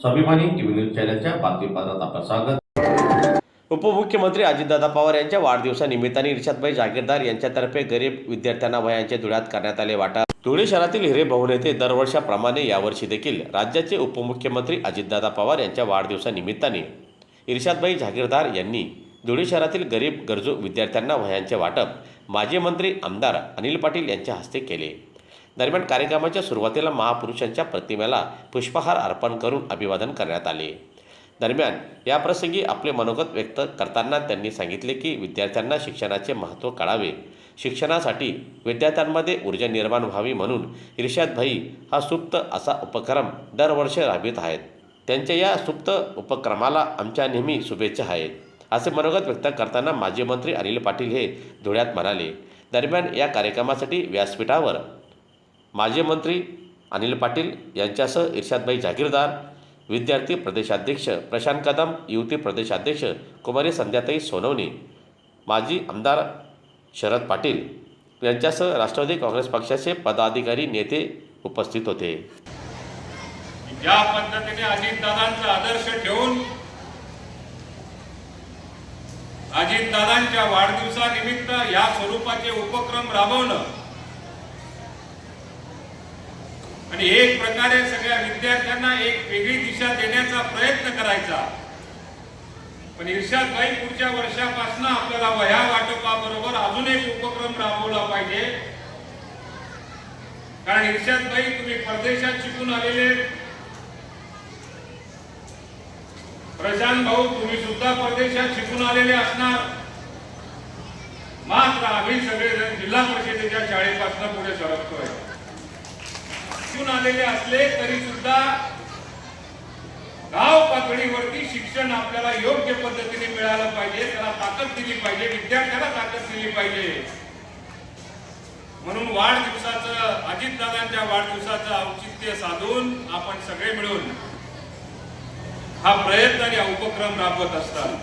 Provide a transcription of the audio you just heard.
स्वाभिमानी TV news चॅनलच्या बातमीपत्रात आपलं स्वागत. उपमुख्यमंत्री अजितदादा पवार यांच्या वाढदिवसानिमित्ताने इर्षादभाई जागीरदार यांच्यातर्फे गरीब विद्यार्थ्यांना वह्यांच्या धुळ्यात करण्यात आले वाटप. धुळे शहरातील हिरे भाऊन येथे दरवर्षाप्रमाणे यावर्षी देखील राज्याचे उपमुख्यमंत्री अजितदादा पवार यांच्या वाढदिवसानिमित्ताने इर्षादभाई जागीरदार यांनी धुळे शहरातील गरीब गरजू विद्यार्थ्यांना वह्यांचे वाटप माजी मंत्री आमदार अनिल पाटील यांच्या हस्ते केले. दरम्यान कार्यक्रमाच्या सुरुवातीला महापुरुषांच्या प्रतिमेला पुष्पहार अर्पण करून अभिवादन करण्यात आले. दरम्यान याप्रसंगी आपले मनोगत व्यक्त करताना त्यांनी सांगितले की विद्यार्थ्यांना शिक्षणाचे महत्त्व कळावे. शिक्षणासाठी विद्यार्थ्यांमध्ये ऊर्जा निर्माण व्हावी म्हणून इर्षाद भाई हा सुप्त असा उपक्रम दरवर्षी राबवित आहेत. त्यांच्या या सुप्त उपक्रमाला आमच्या नेहमी शुभेच्छा आहेत असे मनोगत व्यक्त करताना माजी मंत्री अनिल पाटील हे धुळ्यात म्हणाले. दरम्यान या कार्यक्रमासाठी व्यासपीठावर माजी मंत्री अनिल पाटील यांच्यासह इर्शादभाई जागीरदार विद्यार्थी प्रदेशाध्यक्ष प्रशांत कदम युवती प्रदेशाध्यक्ष कुमारी संध्याताई सोनवणे माजी आमदार शरद पाटील यांच्यासह राष्ट्रवादी काँग्रेस पक्षाचे पदाधिकारी नेते उपस्थित होते. ज्या पद्धतीने अजितदादांचा आदर्श ठेवून अजितदादांच्या वाढदिवसानिमित्त या स्वरूपाचे उपक्रम राबवणं आणि एक प्रकारे सगळ्या विद्यार्थ्यांना एक वेगळी दिशा देण्याचा प्रयत्न करायचा. पण इर्शाद भाई पुढच्या वर्षापासून आपल्याला वह्या वाटपाबरोबर अजून एक उपक्रम राबवला पाहिजे. कारण इर्शाद भाई तुम्ही परदेशात शिकून आलेले प्रशांत भाऊ तुम्ही सुद्धा परदेशात शिकून आलेले असणार. मात्र आम्ही सगळेजण जिल्हा परिषदेच्या शाळेपासून पुढे सरकतोय. दिसून आलेले असले तरी सुद्धा गाव पातळीवरती शिक्षण आपल्याला योग्य पद्धतीने मिळालं पाहिजे त्याला ताकद दिली पाहिजे विद्यार्थ्याला ताकद दिली पाहिजे. म्हणून वाढदिवसाचं अजितदादांच्या वाढदिवसाचं औचित्य साधून आपण सगळे मिळून हा प्रयत्न आणि उपक्रम राबवत असतात.